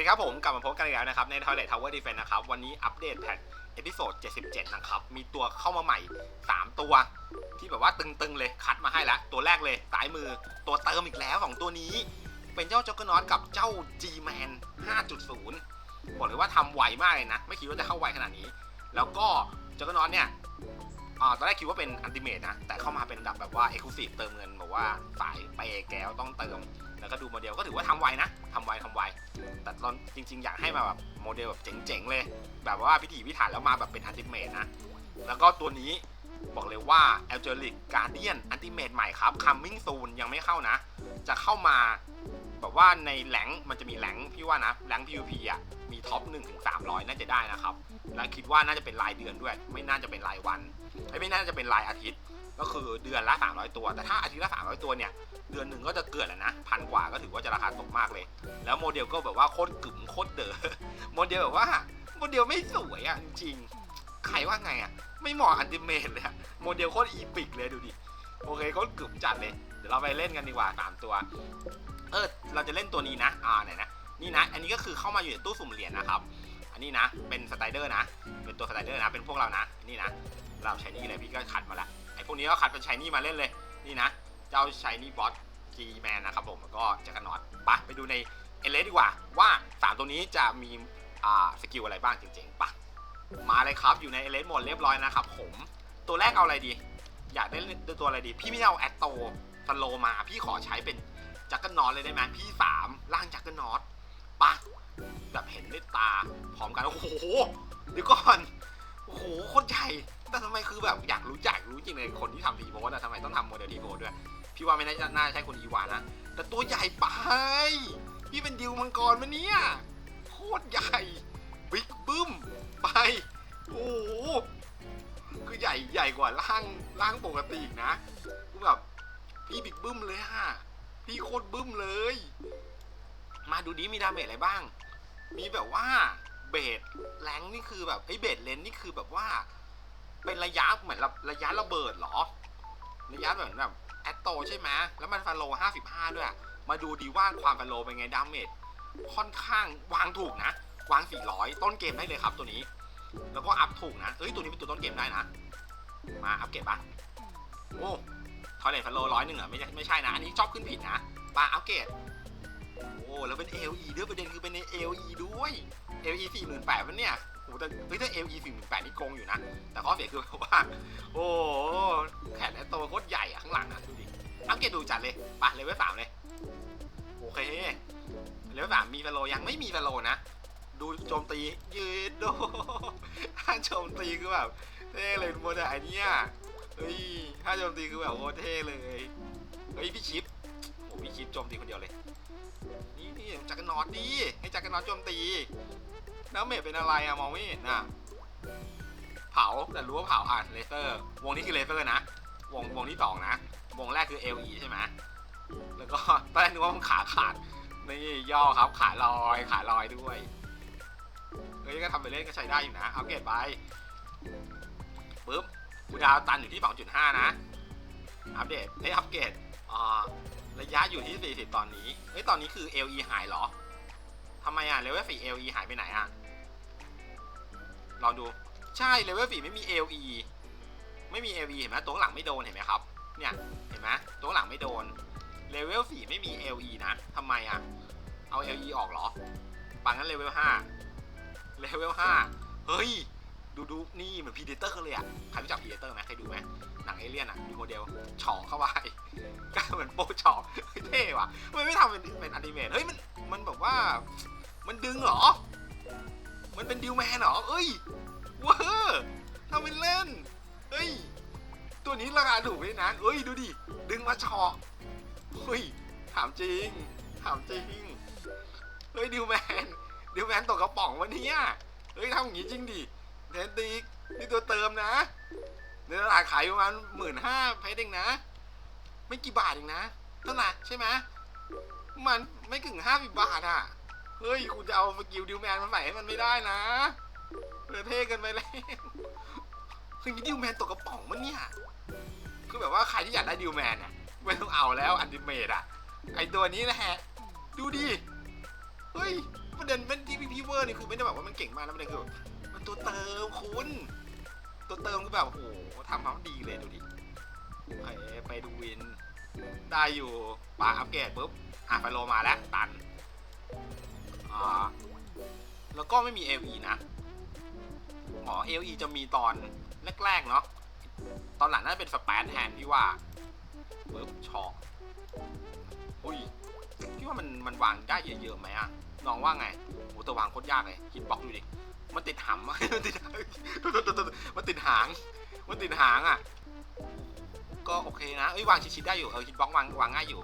ดีครับผมกลับมาพบกันอีกแล้วนะครับ ใน Toilet Tower Defense นะครับ วันนี้อัปเดตแพทเอพิโซด 77 นะครับ มีตัวเข้ามาใหม่ 3 ตัว ที่แบบว่าตึงๆเลยคัดมาให้แล้วตัวแรกเลยสายมือตัวเติมอีกแล้วของตัวนี้ เป็นเจ้าจ็อกเกอร์นอตกับเจ้า G-Man 5.0 บอกเลยว่าทำไวมากเลยนะ ไม่คิดว่าจะเข้าไวขนาดนี้ แล้วก็จ็อกเกอร์นอตเนี่ยอตอนแรกคิดว่าเป็นอันติเมตนะ แต่เข้ามาเป็นดับแบบว่าเอ็กซ์คลูซีฟเติมเงินบอกว่าสายเปย์แก้วต้องเติม แล้วก็ดูโมเดลก็ถือว่าทำไวนะทำไวทำไวแต่ตอนจริง ๆ อยากให้มาแบบโมเดลแบบเจ๋งๆเลย แบบว่าพิถีพิถันแล้วมาแบบเป็นอันติเมตนะ แล้วก็ตัวนี้บอกเลยว่า a l g e r i c Guardian อันติเมตใหม่ครับ Coming Soon ยังไม่เข้านะ จะเข้ามาแบบว่าในแหลงมันจะมีแหลงพี่ว่านะแหลง PVP อะมีท็อป1ถึง300 น่าจะได้นะครับ แล้วคิดว่าน่าจะเป็นรายเดือนด้วย ไม่น่าจะเป็นรายวัน ไม่น่าจะเป็นรายอาทิตย์ ก็คือเดือนละ 300 ตัว แต่ถ้าอาทิตย์ละ 300 ตัวเนี่ย เดือนหนึ่งก็จะเกิดแล้วนะ พันกว่าก็ถือว่าจะราคาตกมากเลย แล้วโมเดลก็แบบว่าโคตรกึ๋มโคตรเด๋อโมเดลแบบว่าโมเดลไม่สวยอะจริงๆใครว่าไงอะ ไม่เหมาะอันติเมตเลยอะโมเดลโคตรอีปิกเลยดูดิ โอเคโคตรกึ๋มจัดเลย เดี๋ยวเราไปเล่นกันดีกว่าสามตัว เออ เราจะเล่นตัวนี้นะ อ่าไหนนะ นี่นะ อันนี้ก็คือเข้ามาอยู่ในตู้สุ่มเหรียญนะครับ อันนี้นะ เป็นสไตเดอร์นะ เป็นตัวสไตเดอร์นะ เป็นพวกเรานะ นี่นะ เราใช้นี่เลยพี่ก็คัดมาละ วกนี้ก็คัดเป็นใช้นี่มาเล่นเลย นี่นะ เจ้าใช้นี่บอส G Man นนะครับผมแล้วก็จักรนอตปะไปดูในเอเลสดีกว่าว่า 3 ตัวนี้จะมีอ่าสกิลอะไรบ้างจริงๆปะมาเลยครับอยู่ในเอเลสหมดเรียบร้อยนะครับผมตัวแรกเอาอะไรดี อยากได้ตัวอะไรดี พี่ไม่เอาแอตโตสโลมา พี่ขอใช้เป็นจักรนอตเลยได้ไหมพี่สามร่างจักรนอตปะแบบเห็นด้วยตาพร้อมกันโอ้โหเดี๋ยวก่อนโอ้โห ทำไมคือแบบอยากรู้จักรู้จริงเลยคนที่ทำทีโพสอะทำไมต้องทำโมเดลทีโพสด้วย พี่ว่าไม่น่าจะน่าใช่คนอีวานะ แต่ตัวใหญ่ไป พี่เป็นดิวมังกรมาเนี่ยโคตรใหญ่ บิ๊กบึ้ม ไป โอ้โห คือใหญ่ใหญ่กว่าร่างร่างปกติอีกนะคือแบบพี่บิ๊กบึ้มเลยฮะ พี่โคตรบึ้มเลย มาดูดีมีดาเมจอะไรบ้าง มีแบบว่าเบสแรงนี่คือแบบไอ้เบสเลนนี่คือแบบว่า เป็นระยะเหมือนระยะระเบิดเหรอ ระยะเหมือนแบบแอตโตใช่ไหมแล้วมันฟันโล55 ด้วย มาดูดีว่าความฟันโลเป็นไงดาเมจค่อนข้างวางถูกนะ วาง 400 ต้นเกมได้เลยครับตัวนี้ แล้วก็อัพถูกนะเอ้ยตัวนี้เป็นตัวต้นเกมได้นะ มาอัพเกรดปะโอ้ทอยเลทฟันโลร้อยหนึ่งเหรอไม่ใช่ไม่ใช่นะ อันนี้ชอบขึ้นผิดนะปาอัพเกรดโอ้แล้วเป็น LE ด้วยประเด็นคือเป็นใน LE ด้วย LE 48,000มันเนี่ย อ้แต่เฮ้ยถ้า LE 48,000นี่โกงอยู่นะ แต่ข้อเสียคือแบบว่า โอ้แขนและตัวโคตรใหญ่อะข้างหลังอะดูดิอัพเกรดดูจัดเลยไปเลเวลสามเลย โอเค เลเวลสามมีฟาโลยังไม่มีฟาโลนะ ดูโจมตียืดโดถ้าโจมตีคือแบบเท่เลยโมเดลไอเนี้ยเฮ้ยถ้าโจมตีคือแบบโคตรเท่เลย เฮ้ยพี่ชิปโอ้พี่ชิปโจมตีคนเดียวเลย นี่นี่จักรนอตดีให้จักรนอตโจมตี แล้วเมจเป็นอะไรอะมองไม่เห็นอะเผาแต่รู้ว่าเผาอะเลเซอร์ วงนี้คือเลเซอร์นะ วงวงที่สองนะ วงแรกคือ LE ใช่ไหมแล้วก็ตอนแรกนึกว่ามันขาขาดนี่ย่อครับขาลอยขาลอยด้วยเฮ้ยก็ทำไปเล่นก็ใช้ได้อยู่นะเอาเกรดไปปึ๊บคูดาวตันอยู่ที่ 2.5 นะ อัปเดตให้ยอัปเกรดอ่าระยะอยู่ที่ 40 ตอนนี้เฮ้ยตอนนี้คือ LE หายเหรอทำไมอะเลเวล4 LE หายไปไหนอะ ลองดูใช่เลเวล4ไม่มี LE ไม่มี LE เห็นไหมตัวหลังไม่โดนเห็นไหมครับเนี่ยเห็นไหมตัวหลังไม่โดนเลเวล4ไม่มี LE นะทำไมอะเอา LE ออกเหรอปังงั้นเลเวล5เลเวล5เฮ้ยดูดูนี่เหมือนพีเดเตอร์เลยอะใครรู้จักพีเดเตอร์ไหมเคยดูไหมหนังเอเลี่ยนอะมีโมเดลเฉาะเข้าไปก็เหมือนโปเฉาะเท่ว่ะมันไม่ทำเป็นเป็นอนิเมะเฮ้ยมันมันแบบว่า มันดึงเหรอ มันเป็นดิวแมนเหรอ เอ้ยว้อทำเป็นเล่น เฮ้ย ตัวนี้ราคาถูกเลยนะเอ้ย ดูดิ ดึงมาเฉาะเฮ้ย ถามจริง ถามจริง เฮ้ยดิวแมน ดิวแมนตกกระป๋องวันนี้เฮ้ยทำอย่างงี้จริงดิเทนติกนี่ตัวเติมนะในตลาดขายประมาณหมื่นห้าเพชรเองนะ ไม่กี่บาทเองนะเท่าไหร่ใช่ไหมมันไม่ถึงห้าสิบบาทอะ เฮ้ยคุณจะเอาสกิลดิวแมนมาใส่ให้มันไม่ได้นะเออเท่เกันไปแล้วคือดิวแมนตกกระป๋องมันเนี่ยคือแบบว่าใครที่อยากได้ดิวแมนเนี่ยไม่ต้องเอาแล้วอันติเมตอะไอตัวนี้แหละดูดิเฮ้ยประเด็นเป็นที่พี่พี่เวอร์นี่คือไม่ได้แบบว่ามันเก่งมากนะประเด็นคือแบบมันตัวเติมคุณ ตัวเติมคือแบบโอ้โหทำมาดีเลยดูดิไปไปดูวิน ได้อยู่ปาอัปเกรดปุ๊บอะไฟโลมาแล้วตัน อ่าแล้วก็ไม่มี LE นะอ๋อ LE จะมีตอนแรกๆเนาะตอนหลังน่าจะเป็นสแปนแทนที่ว่าปุ๊บช็อกอุ้ยพี่ว่ามันมันวางได้เยอะๆไหมอะน้องว่าไงโอ้แต่วางโคตรยากเลยคิดบล็อกอยู่ดิมันติดหำมันติดมันติดหาง มันติดหางอะ ก็โอเคนะเอ้ยวางชิดๆได้อยู่เออคิดบล็อกวางวางง่ายอยู่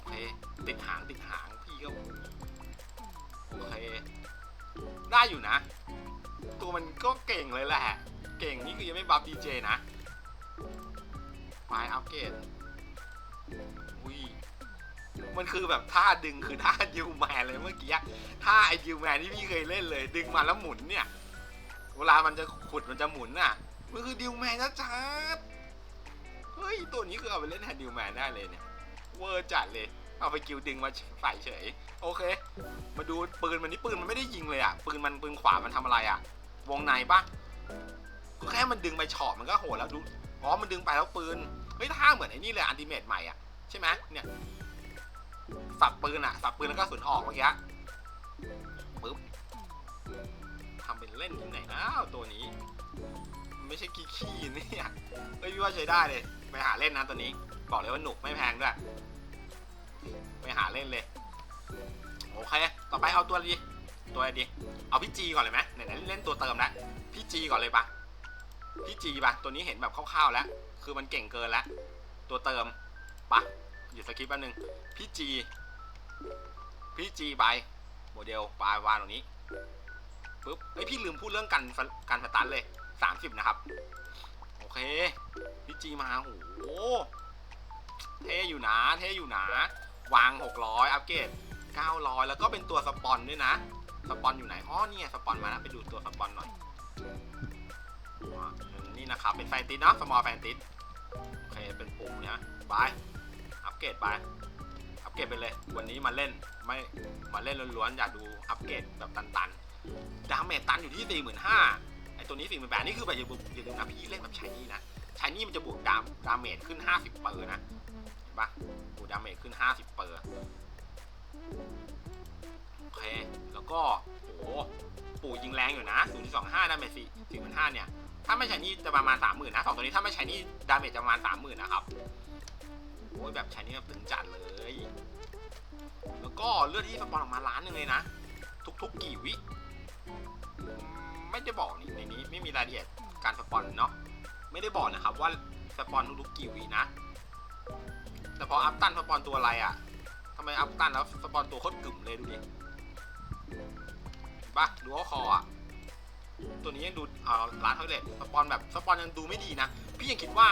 โอเค ติดหางติดหางพี่ก็ โอเค ได้อยู่นะ ตัวมันก็เก่งเลยแหละ เก่งนี่คือยังไม่บัฟดีเจนะไฟอัปเกรดอุ้ยมันคือแบบท่าดึงคือท่าดิวแมนเลยเมื่อกี้ท่าไอ้ดิวแมนที่พี่เคยเล่นเลย ดึงมาแล้วหมุนเนี่ย เวลามันจะขุดมันจะหมุนน่ะ มันคือดิวแมนนะชัดๆเฮ้ย ตัวนี้คือเอาไปเล่นแทนดิวแมนได้เลยเนี่ย เวอร์จัดเลย เอาไปกิวดึงมาใส่เฉย โอเค มาดูปืนมันนี่ปืนมันไม่ได้ยิงเลยอะ ปืนมันปืนขวามันทำอะไรอะ วงในปะก็แค่มันดึงไปเฉาะมันก็โหดแล้วดู อ๋อ มันดึงไปแล้วปืน เฮ้ยท่าเหมือนไอ้นี่เลยอันติเมตใหม่อะ ใช่ไหมเนี่ย สับปืนอะสับปืนแล้วก็สุนออกเมื่อกี้ปึ๊บทำเป็นเล่นที่ไหนนะตัวนี้ ไม่ใช่ขี้ขี้เนี่ยเฮ้ยพี่ว่าใช้ได้เลย ไปหาเล่นนะตัวนี้ บอกเลยว่าหนุกไม่แพงด้วย ไปหาเล่นเลย โอเค ต่อไปเอาตัวดี ตัวอะไรดี เอาพี่จีก่อนเลยไหมไหนๆเล่นตัวเติมแล้วพี่จีก่อนเลยปะพี่จีปะตัวนี้เห็นแบบคร่าวๆแล้ว คือมันเก่งเกินแล้ว ตัวเติมปะหยุดสคริปต์แป๊บนึง พี่จี พี่จีไปโมเดลปลายวางตรงนี้ปุ๊บไอพี่ลืมพูดเรื่องการการสตันเลย30นะครับ โอเค พี่จีมาโอ้โหเท่อยู่นะ เท่อยู่นะ วาง 600 อัปเกรด900 แล้วก็เป็นตัวสปอนด้วยนะ สปอนอยู่ไหน อ๋อเนี่ยสปอนมาแล้วไปดูตัวสปอนหน่อยอนี่นะครับ เป็นแฟนติสเนาะสมอลแฟนติสโอเค เป็นปุ่มเนี่ยบาย อัปเกรดไป อัปเกรดไปเลย วันนี้มาเล่น ไม่ มาเล่นล้วนๆ อย่าดูอัปเกรดแบบตันๆ ดาเมจตันอยู่ที่ 45,000ไอตัวนี้48,000นี่คือแบบอย่าบุกอย่าลืมนะพี่เล่นแบบชายนี่นะชายนี่มันจะบวกดามดาเมจขึ้น 50เปอร์นะ ปะบวกดาเมจขึ้น 50 เปอร์โอเค แล้วก็โอ้โหปู่ยิงแรงอยู่นะ0.25 ดาเมจ4 4 5เนี่ย ถ้าไม่ใช่นี่จะประมาณ 30,000 นะสองตัวนี้ถ้าไม่ใช่นี่ดาเมจจะประมาณ 30,000 นะครับ โอ้ยแบบใช้นี่แบบตึงจัดเลย แล้วก็เลือดที่สปอนออกมาล้านหนึ่งเลยนะ ทุกๆ กี่วิ ไม่ได้บอกนี่ในนี้ไม่มีรายละเอียดการสปอนเนาะ ไม่ได้บอกนะครับว่าสปอนทุกๆกี่วินะ แต่พออัพตันสปอนตัวอะไรอะทำไมอัพตันแล้วสปอนตัวโคตรกึ่มเลยดูดิปะดูว่าคออะ ตัวนี้ยังดูเอ่อร้านทอยเล็ตสปอนแบบสปอนยังดูไม่ดีนะ พี่ยังคิดว่า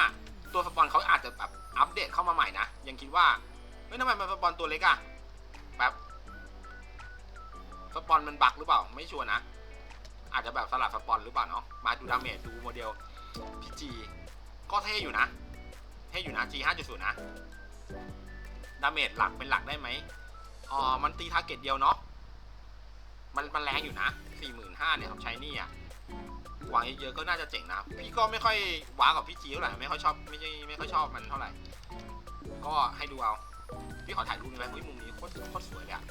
ตัวสปอนเขาอาจจะแบบอัปเดตเข้ามาใหม่นะ ยังคิดว่าเฮ้ยทำไมมันสปอนตัวเล็กอะแบบสปอนมันบักหรือเปล่า ไม่ชัวร์นะ อาจจะแบบสลับสปอนหรือเปล่าเนาะ มาดูดาเมจดูโมเดลพีจีก็เท่อยู่นะ เท่อยู่นะ G 5.0นะ ดาเมจหลักเป็นหลักได้ไหมอ๋อ มันตีทาร์เก็ตเดียวเนาะ มันมันแรงอยู่นะ 45,000เนี่ยครับใช้นี่อะวางเยอะๆก็น่าจะเจ๋งนะ พี่ก็ไม่ค่อยว้ากับพี่จีเท่าไหร่ ไม่ค่อยชอบไม่ใช่ไม่ค่อยชอบมันเท่าไหร่ ก็ให้ดูเอา พี่ขอถ่ายรูปหน่อยไหมเฮ้ยมุมนี้โคตรโคตรสวยเลยอะ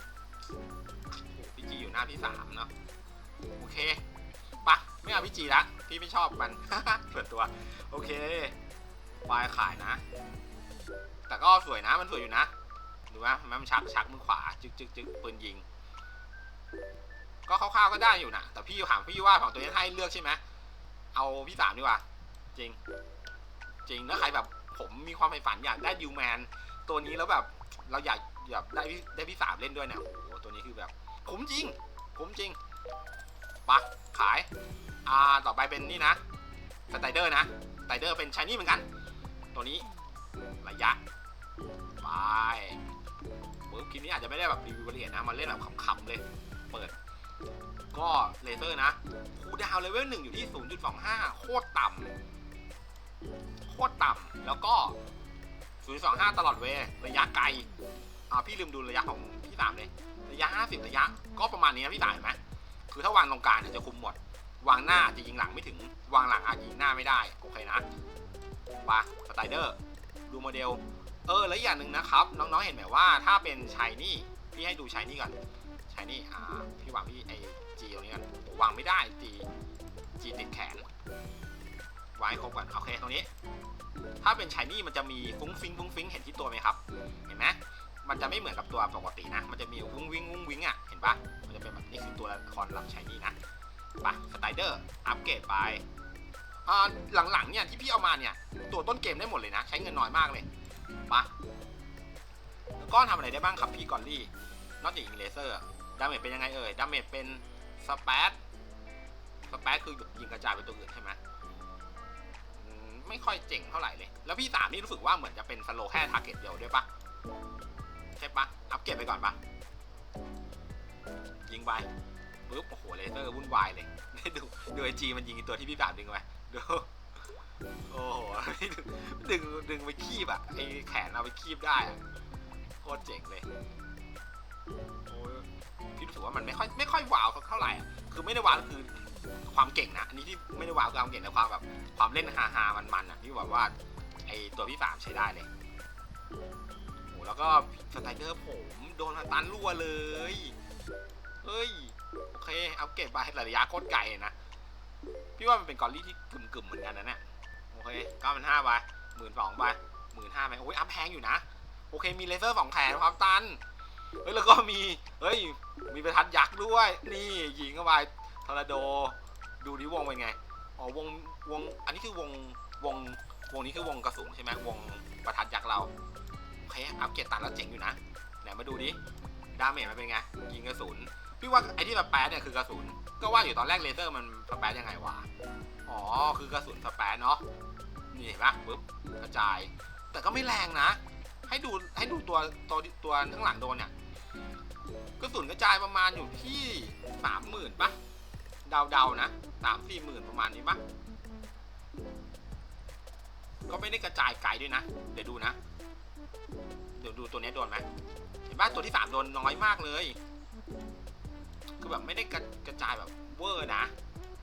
พี่จีอยู่หน้าที่สามเนาะ โอเคปะไม่เอาพี่จีละ พี่ไม่ชอบมันส่วนตัว โอเค ปลายขายนะ แต่ก็สวยนะมันสวยอยู่นะดูไหมมันชักชักมือขวาจึกจึกจึกปืนยิง ก็คร่าวๆก็ได้อยู่นะแต่พี่ถามพี่ว่าของตัวนี้ให้เลือกใช่ไหมเอาพี่สามดีกว่า จริง จริงถ้าใครแบบผมมีความใฝ่ฝันอยากได้ดิวแมนตัวนี้แล้วแบบเราอยากอยากได้พี่ได้พี่สามเล่นด้วยเนี่ยโอ้โหตัวนี้คือแบบคุ้มจริงคุ้มจริงปะขาย อ่า ต่อไปเป็นนี่นะสไตเดอร์นะสไตเดอร์เป็นชายนี่เหมือนกัน ตัวนี้ ระยะ ไปปุ๊บคลิปนี้อาจจะไม่ได้แบบรีวิวละเอียดนะ มาเล่นแบบขำๆเลย เปิด ก็เลเซอร์นะ คูดาวเลเวลหนึ่งอยู่ที่ 0.25 โคตรต่ำโคตรต่ำแล้วก็ 0.25 ตลอดเวระยะไกล อ่า พี่ลืมดูระยะของพี่สามเลย ระยะ 50 ระยะ ก็ประมาณนี้นะพี่สายเห็นไหมคือถ้าวางตรงกลางเนี่ยจะคุมหมด วางหน้าจะยิงหลังไม่ถึง วางหลังอาจยิงหน้าไม่ได้ โอเคนะไปสไตเดอร์ ดูโมเดล เออ แล้วอย่างหนึ่งนะครับ น้องๆ เห็นไหมว่าถ้าเป็นชายนี่พี่ให้ดูชายนี่ก่อนชายนี่อ่า พี่วางพี่ไอจีตรงนี้ก่อนวางไม่ได้จีจีติดแขนวางให้ครบก่อน โอเค ตรงนี้ ถ้าเป็นชายนี่มันจะมีฟุ้งฟิ้งฟุ้งฟิ้งเห็นที่ตัวไหมครับ เห็นไหมมันจะไม่เหมือนกับตัวปกตินะ มันจะมีวุ้งวิ้งวุ้งวิ้งอะ เห็นปะมันจะเป็นแบบนี้คือตัวละครลับชายนี่นะไปสไตรเดอร์ อัปเกรดไป อ่าหลังๆเนี่ยที่พี่เอามาเนี่ย ตัวต้นเกมได้หมดเลยนะ ใช้เงินน้อยมากเลยปะแล้วก็ทำอะไรได้บ้างครับพี่กอลลี่นอกจากยิงเลเซอร์ดาเมจเป็นยังไงเอ่ยดาเมจเป็นสเปซสเปซคือยิงกระจายไปตัวอื่นใช่ไหมไม่ค่อยเจ๋งเท่าไหร่เลย แล้วพี่สามนี่รู้สึกว่าเหมือนจะเป็นสโลแค่ทาร์เก็ตเดียวด้วยปะใช่ปะอัปเกรดไปก่อนปะยิงไปปุ๊บโอ้โหเลเซอร์วุ่นวายเลย ดูดูไอจีมันยิงตัวที่พี่สามดึงไป ดูโอ้โหดึงดึงไปคีบอะไอแขนเอาไปคีบได้อะโคตรเจ๋งเลยโอ้ยพี่รู้สึกว่ามันไม่ค่อยไม่ค่อยว้าวเท่าไหร่อะคือไม่ได้ว้าวคือความเก่งนะอันนี้ที่ไม่ได้ว้าวคือความเก่งแต่ความแบบความเล่นฮาฮามันมันๆอะที่แบบว่าไอตัวพี่สามใช้ได้เลยโอ้แล้วก็สไตเดอร์ผมโดนตันรั่วเลยเฮ้ยโอเคเอาเก็บไประยะโคตรไกลเลยนะ พี่ว่ามันเป็นกอลลี่ที่กึ่มๆเหมือนกันนะเนี่ยโอเคเก้าพันห้าไปหมื่นสองไปหมื่นห้าไปโอ้ยอัพแพงอยู่นะ โอเคมีเลเซอร์สองแขนความตันเฮ้ยแล้วก็มีเฮ้ยมีประทัดยักษ์ด้วย นี่ยิงเข้าไปทอร์นาโดดูดิวงเป็นไงอ๋อวงวงอันนี้คือวงวงวงนี้คือวงกระสุนใช่ไหมวงประทัดยักษ์เราโอเคอัพเกรดตันแล้วเจ๋งอยู่นะไหนมาดูดิดาเมจมันเป็นไงยิงกระสุน พี่ว่าไอ้ที่สแปซเนี่ยคือกระสุน ก็ว่าอยู่ตอนแรกเลเซอร์มันสแปซยังไงวะ อ๋อ คือกระสุนสแปซเนาะ นี่เห็นปะปุ๊บกระจาย แต่ก็ไม่แรงนะ ให้ดูให้ดูตัวตัวตัวข้างหลังโดนเนี่ย กระสุนกระจายประมาณอยู่ที่สามหมื่นปะเดาๆนะสามสี่หมื่นประมาณนี้ปะก็ไม่ได้กระจายไกลด้วยนะ เดี๋ยวดูนะ เดี๋ยวดูตัวนี้โดนไหมเห็นปะตัวที่สามโดนน้อยมากเลย คือแบบไม่ได้กระกระจายแบบเวอร์นะ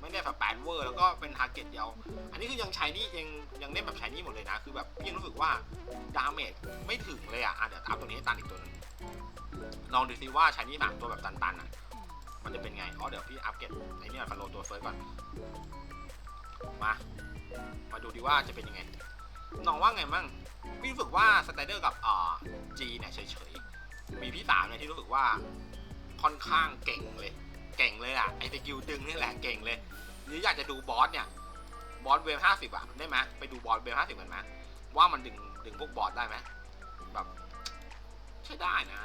ไม่ได้แบบแปนเวอร์แล้วก็เป็นทาร์เก็ตเดียว อันนี้คือยังใช้นี่ยังยังเล่นแบบใช้นี่หมดเลยนะ คือแบบพี่ยังรู้สึกว่าดาเมจไม่ถึงเลยอะอะเดี๋ยวอัพตัวนี้ให้ตันอีกตัวนึงลองดูซิว่าใช้นี่สามตัวแบบตันๆอะมันจะเป็นไงอ๋อเดี๋ยวพี่อัพเกรดไอ้นี่ยฟาโลตัวเฟิร์สก่อน มา มาดูดีว่าจะเป็นยังไงน้องว่าไงมั่งพี่รู้สึกว่าสไตเดอร์กับอ่าจีเนี่ยเฉยๆมีพี่สามเนี่ยที่รู้สึกว่า ค่อนข้างเก่งเลย เก่งเลยอะไอสกิลดึงนี่แหละเก่งเลยหรืออยากจะดูบอสเนี่ยบอสเวฟห้าสิบอะได้ไหมไปดูบอสเวฟห้าสิบกันไหมว่ามันดึงดึงพวกบอสได้ไหมแบบใช้ได้นะ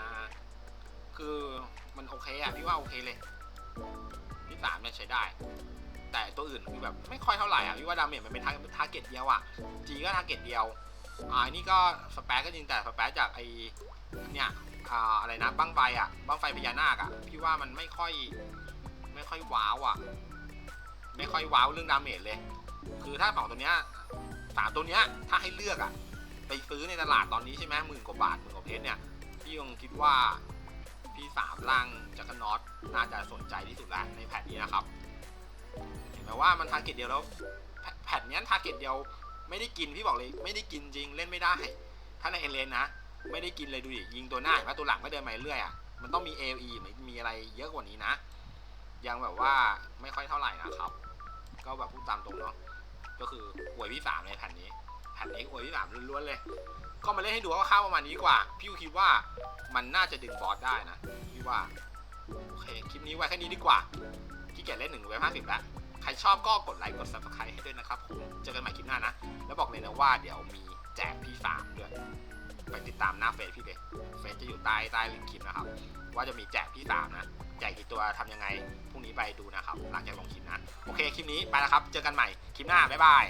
คือมันโอเคอะพี่ว่าโอเคเลยพี่สามเนี่ยใช้ได้ แต่ตัวอื่นคือแบบไม่ค่อยเท่าไหร่อะพี่ว่าดาเมจมันเป็นทาร์ทาร์เก็ตเดียวอะจีก็ทาร์เก็ตเดียวอ่าอันนี่ก็สเปซก็จริงแต่สเปซจากไอเนี่ย อ่าอะไรนะบั้งไฟอะบั้งไฟพญานาคอะพี่ว่ามันไม่ค่อยไม่ค่อยว้าวอะ ไม่ค่อยว้าวเรื่องดาเมจเลย คือถ้าสองตัวเนี้ยสามตัวเนี้ยถ้าให้เลือกอะ ไปซื้อในตลาดตอนนี้ใช่ไหมหมื่นกว่าบาทหมื่นกว่าเพชรเนี่ยพี่ยังคิดว่าพี่สามล่างจักรนอตน่าจะสนใจที่สุดล้วในแพทนี้นะครับเห็นไหมว่ามันทาร์เก็ตเดียวแล้วแพแพทเนี้ยทาร์เก็ตเดียวไม่ได้กินพี่บอกเลยไม่ได้กินจริงเล่นไม่ได้ ถ้าในเอเลนนะ ไม่ได้กินเลยดูดิยิงตัวหน้าเห็นว่าตัวหลังก็เดินมาเรื่อยอะมันต้องมี AOE มีอะไรเยอะกว่านี้นะ ยังแบบว่าไม่ค่อยเท่าไหร่นะครับ ก็แบบพูดตามตรงเนาะก็คืออวยพี่สามในแผ่นนี้แผ่นนี้อวยพี่สามล้วนๆเลย ก็มาเล่นให้ดูว่าข้าวประมาณนี้ดีกว่า พี่คิดว่ามันน่าจะดึงบอสได้นะพี่ว่าโอเคคลิปนี้ไว้แค่นี้ดีกว่าขี้เกียจเล่นหนึ่งเว็บห้าสิบแล้วใครชอบก็กดไลค์กด subscribe ให้ด้วยนะครับผมเจอกันใหม่คลิปหน้านะ แล้วบอกเลยนะว่าเดี๋ยวมีแจกพี่สามด้วย ไปติดตามหน้าเฟซพี่เลยเฟซจะอยู่ใต้ใต้ลิงก์คลิปนะครับ ว่าจะมีแจกพี่สามนะแจกกี่ตัวทำยังไงพรุ่งนี้ไปดูนะครับหลังจากลงคลิปนะ โอเค คลิปนี้ไปแล้วครับ เจอกันใหม่ คลิปหน้า บ๊ายบาย